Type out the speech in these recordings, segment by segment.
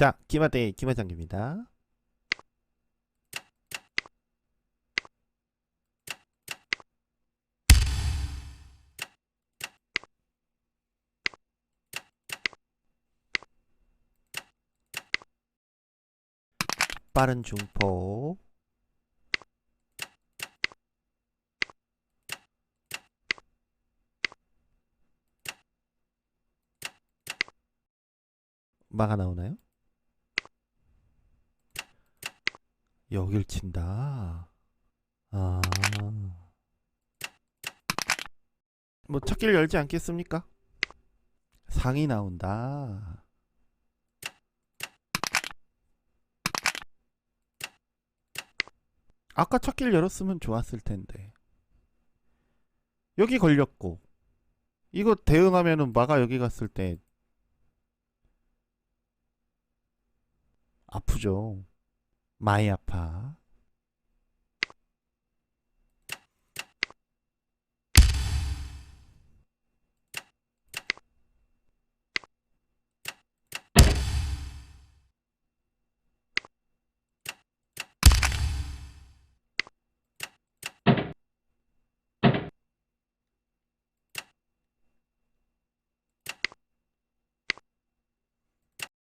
자, 김하대 김하장입니다. 빠른 중포 마가 나오나요? 여길 친다. 아. 뭐 첫길 열지 않겠습니까? 상이 나온다. 아까 첫길 열었으면 좋았을 텐데. 여기 걸렸고. 이거 대응하면은 마가 여기 갔을 때 아프죠. 많이 아파.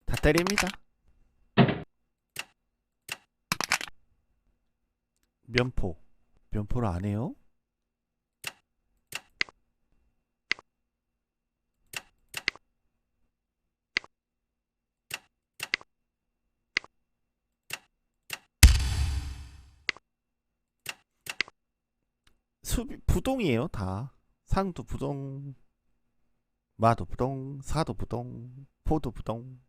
다 때립니다. 면포. 면포를 안 해요? 수비 부동이에요, 다. 상도 부동, 마도 부동, 사도 부동, 포도 부동.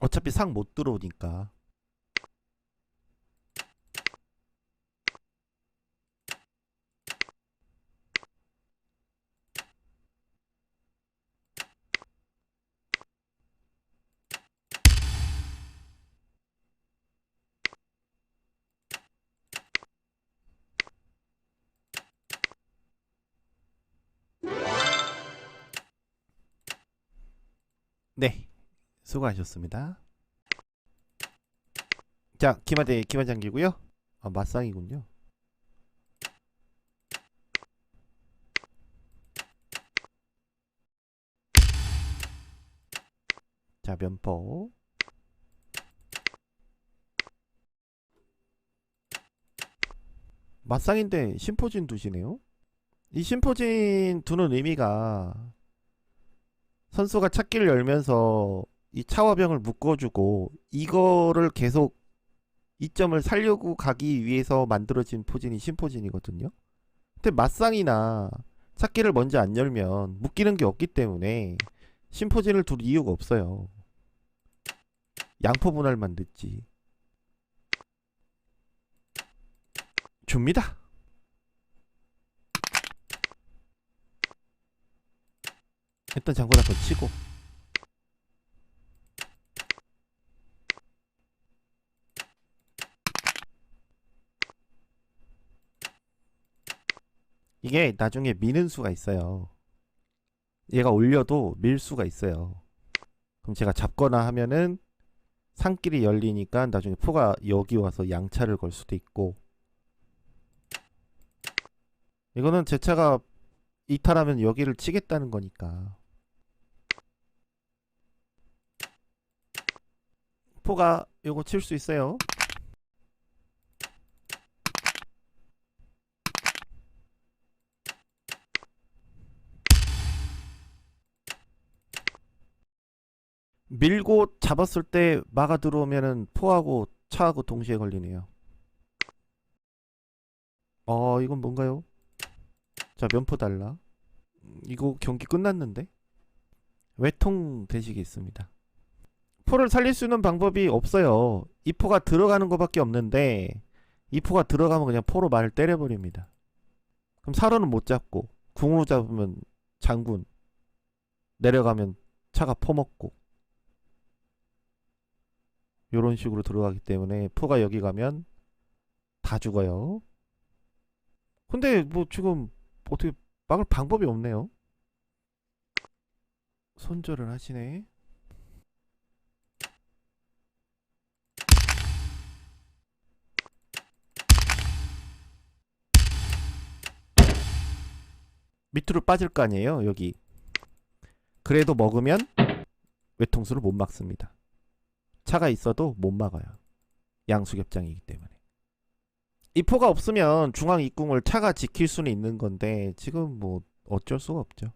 어차피 상 못 들어오니까. 네, 수고하셨습니다. 자, 김하대 김하장기고요. 아, 맞상이군요. 자, 면포. 맞상인데 심포진 두시네요. 이 심포진 두는 의미가 선수가 찾기를 열면서 이 차화병을 묶어주고 이거를 계속 이점을 살려고 가기 위해서 만들어진 포진이 신포진이거든요. 근데 맞상이나 찾기를 먼저 안 열면 묶이는 게 없기 때문에 신포진을 둘 이유가 없어요. 양포 분할만 늦지. 줍니다. 일단 장군 한번 치고 이게 나중에 미는 수가 있어요. 얘가 올려도 밀 수가 있어요. 그럼 제가 잡거나 하면은 산길이 열리니까 나중에 포가 여기 와서 양차를 걸 수도 있고 이거는 제 차가 이탈하면 여기를 치겠다는 거니까 포가 요거 칠 수 있어요. 밀고 잡았을 때 막아 들어오면은 포하고 차하고 동시에 걸리네요. 어, 이건 뭔가요? 자, 면포 달라. 음, 이거 경기 끝났는데? 외통 있습니다. 포를 살릴 수 있는 방법이 없어요. 이 포가 들어가는 것밖에 없는데 이 포가 들어가면 그냥 포로 말을 때려버립니다. 그럼 사로는 못 잡고 궁으로 잡으면 장군 내려가면 차가 퍼먹고 요런 식으로 들어가기 때문에 포가 여기 가면 다 죽어요. 근데 뭐 지금 어떻게 막을 방법이 없네요. 손절을 하시네. 밑으로 빠질 거 아니에요, 여기. 그래도 먹으면 외통수를 못 막습니다. 차가 있어도 못 막아요. 양수겹장이기 때문에. 이 포가 없으면 중앙 입궁을 차가 지킬 수는 있는 건데 지금 뭐 어쩔 수가 없죠.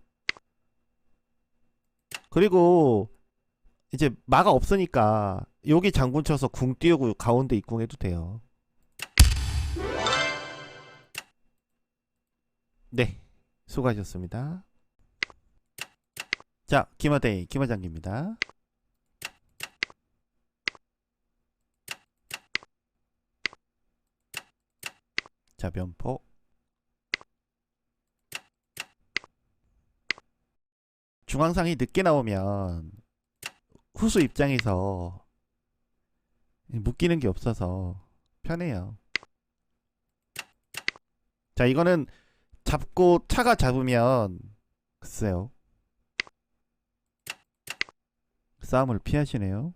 그리고 이제 마가 없으니까 여기 장군 쳐서 궁 띄우고 가운데 입궁해도 돼요. 네, 수고하셨습니다. 자, 김하대 김하장입니다. 자, 면포. 중앙상이 늦게 나오면 후수 입장에서 묶이는 게 없어서 편해요. 자, 이거는 잡고 차가 잡으면 글쎄요. 싸움을 피하시네요.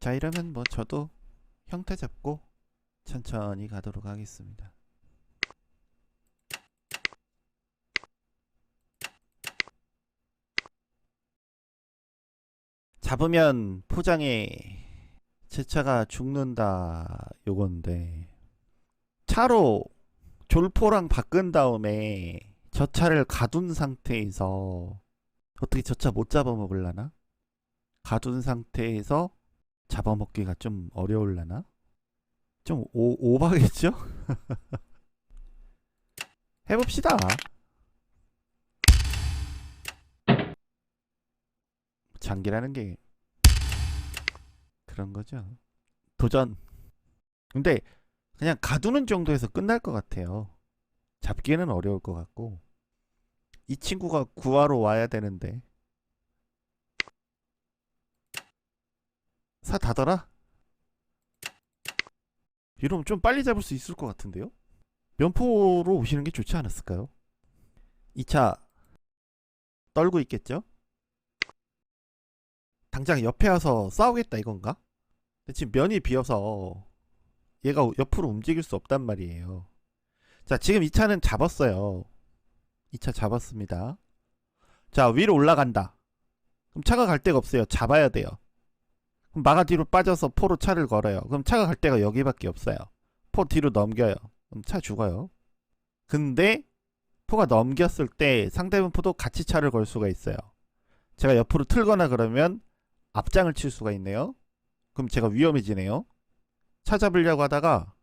자, 이러면 뭐 저도 형태 잡고 천천히 가도록 하겠습니다. 잡으면 포장에 제 차가 죽는다 요건데 차로 졸포랑 바꾼 다음에 저 차를 가둔 상태에서 어떻게 저 차 못 잡아먹을라나? 가둔 상태에서 잡아먹기가 좀 어려울라나? 좀 오, 오바겠죠? 해봅시다. 장기라는 게 그런 거죠. 도전. 근데 그냥 가두는 정도에서 끝날 것 같아요. 잡기는 어려울 것 같고 이 친구가 구하러 와야 되는데 사 닫아라. 이러면 좀 빨리 잡을 수 있을 것 같은데요? 면포로 오시는 게 좋지 않았을까요? 2차 떨고 있겠죠? 당장 옆에 와서 싸우겠다 이건가? 근데 지금 면이 비어서 얘가 옆으로 움직일 수 없단 말이에요. 자, 지금 2차는 잡았어요. 2차 잡았습니다. 자, 위로 올라간다. 그럼 차가 갈 데가 없어요. 잡아야 돼요. 그럼 마가 뒤로 빠져서 포로 차를 걸어요. 그럼 차가 갈 데가 여기밖에 없어요. 포 뒤로 넘겨요. 그럼 차 죽어요. 근데 포가 넘겼을 때 상대방 포도 같이 차를 걸 수가 있어요. 제가 옆으로 틀거나 그러면 앞장을 칠 수가 있네요. 그럼 제가 위험해지네요. 찾아보려고 하다가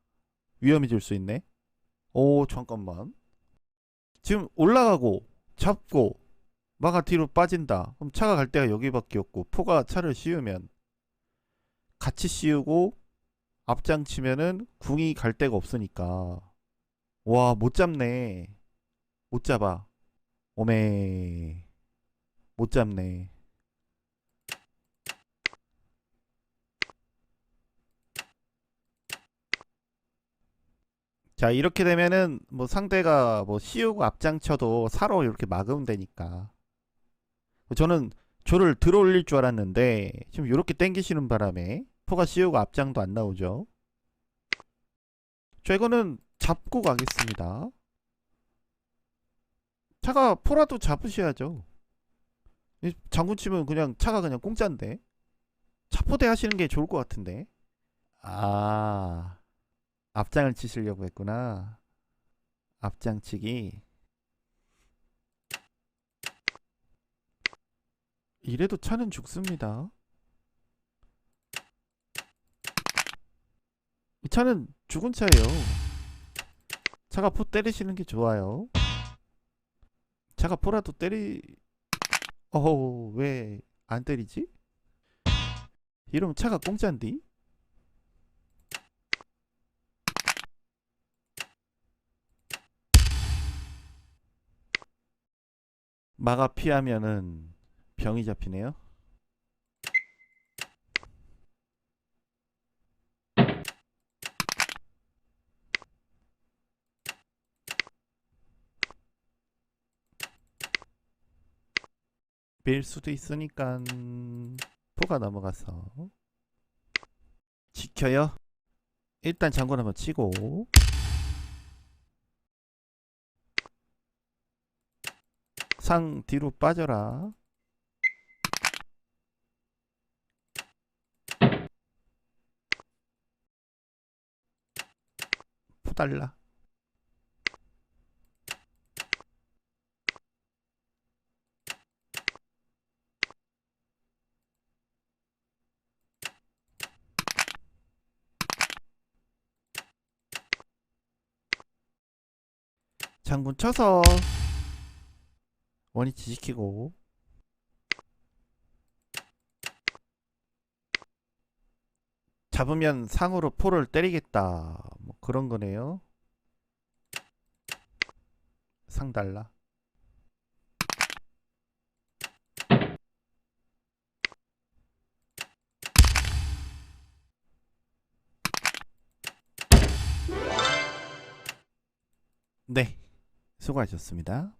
위험해질 수 있네. 오, 잠깐만. 지금 올라가고 잡고 마가 뒤로 빠진다. 그럼 차가 갈 데가 여기밖에 없고 포가 차를 씌우면 같이 씌우고 앞장 치면은 궁이 갈 데가 없으니까 와, 못 잡네. 못 잡아. 오메. 못 잡네. 자 이렇게 되면은 뭐 상대가 뭐 씌우고 앞장쳐도 사로 이렇게 막으면 되니까. 저는 조를 들어올릴 줄 알았는데 지금 이렇게 땡기시는 바람에 포가 씌우고 앞장도 안 나오죠. 저 이거는 잡고 가겠습니다. 차가 포라도 잡으셔야죠. 이 장군 치면 그냥 차가 그냥 공짜인데. 차포대 하시는 게 좋을 것 같은데. 아 앞장을 치시려고 했구나. 앞장치기. 이래도 차는 죽습니다. 이 차는 죽은 차예요. 차가 포 때리시는 게 좋아요. 차가 포라도 때리... 어허 왜 안 때리지? 이러면 차가 공짜인데? 마가 피하면은 병이 잡히네요. 밀 수도 있으니까 포가 넘어가서 지켜요. 일단 장군 한번 치고 상 뒤로 빠져라. 푸달라. 장군 쳐서 원위치 지키고. 잡으면 상으로 포를 때리겠다. 뭐 그런 거네요. 상 달라. 네. 수고하셨습니다